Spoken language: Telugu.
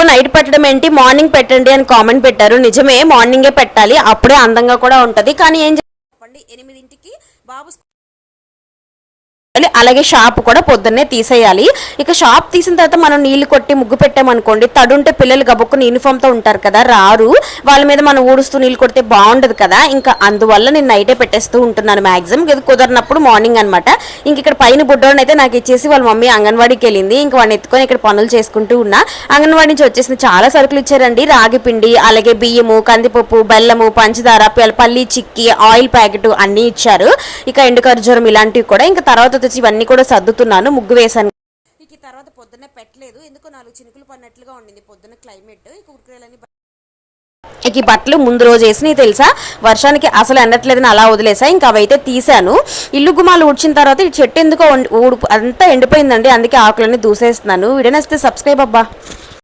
ముగ్గు నైట్ పెట్టడం ఏంటి? మార్నింగ్ పెట్టండి అని కామెంట్ పెట్టారు. నిజమే మార్నింగే పెట్టాలి. అప్పుడే అందంగా కూడా ఉంటది. కానీ ఏం చెప్పండి. ఎనిమిదింటికి బాబు అలాగే షాప్ కూడా పొద్దున్నే తీసేయాలి. ఇక షాప్ తీసిన తర్వాత మనం నీళ్ళు కొట్టి ముగ్గు పెట్టామనుకోండి తడుంటే పిల్లలు గబుక్కుని యూనిఫామ్తో ఉంటారు కదా రారు. వాళ్ళ మీద మనం ఊడుస్తూ నీళ్ళు కొడితే బాగుండదు కదా. ఇంకా అందువల్ల నేను నైటే పెట్టేస్తూ ఉంటున్నాను మాక్సిమం ఇది కుదరినప్పుడు మార్నింగ్ అనమాట ఇంక ఇక్కడ పైన బుడ్డోని అయితే నాకు ఇచ్చేసి వాళ్ళ మమ్మీ అంగన్వాడీకి వెళ్ళింది. ఇంక వాడిని ఎత్తుకొని ఇక్కడ పనులు చేసుకుంటూ ఉన్నా. అంగన్వాడీ నుంచి వచ్చేసిన చాలా సరుకులు ఇచ్చారండి. రాగి పిండి అలాగే బియ్యము కందిపప్పు బెల్లము పంచదార పల్లి చిక్కి ఆయిల్ ప్యాకెట్ అన్నీ ఇచ్చారు. ఇక ఎండు ఖర్జూరం ఇలాంటివి కూడా. ఇంకా తర్వాత వచ్చి ఇవన్నీ కూడా సర్దుతున్నాను ముగ్గు వేసాను ఇక తర్వాత పొద్దున్నే పెట్టలేదు. ఎందుకో నాలుగు చినుకులు పడినట్లుగా ఉండింది. పొద్దున్న క్లైమేట్ ఇక ఇక ఈ బట్టలు ముందు రోజు వేసినవి తెలుసా? వర్షానికి అసలు ఎండట్లేదని అలా వదిలేసా. ఇంకా అవైతే తీసాను ఇల్లు గుమాలు ఊడ్చిన తర్వాత ఈ చెట్టు ఎందుకో ఊడు అంతా ఎండిపోయిందండి. అందుకే ఆకులన్నీ దూసేస్తున్నాను. వీడియో నచ్చితే సబ్స్క్రైబ్ అబ్బా.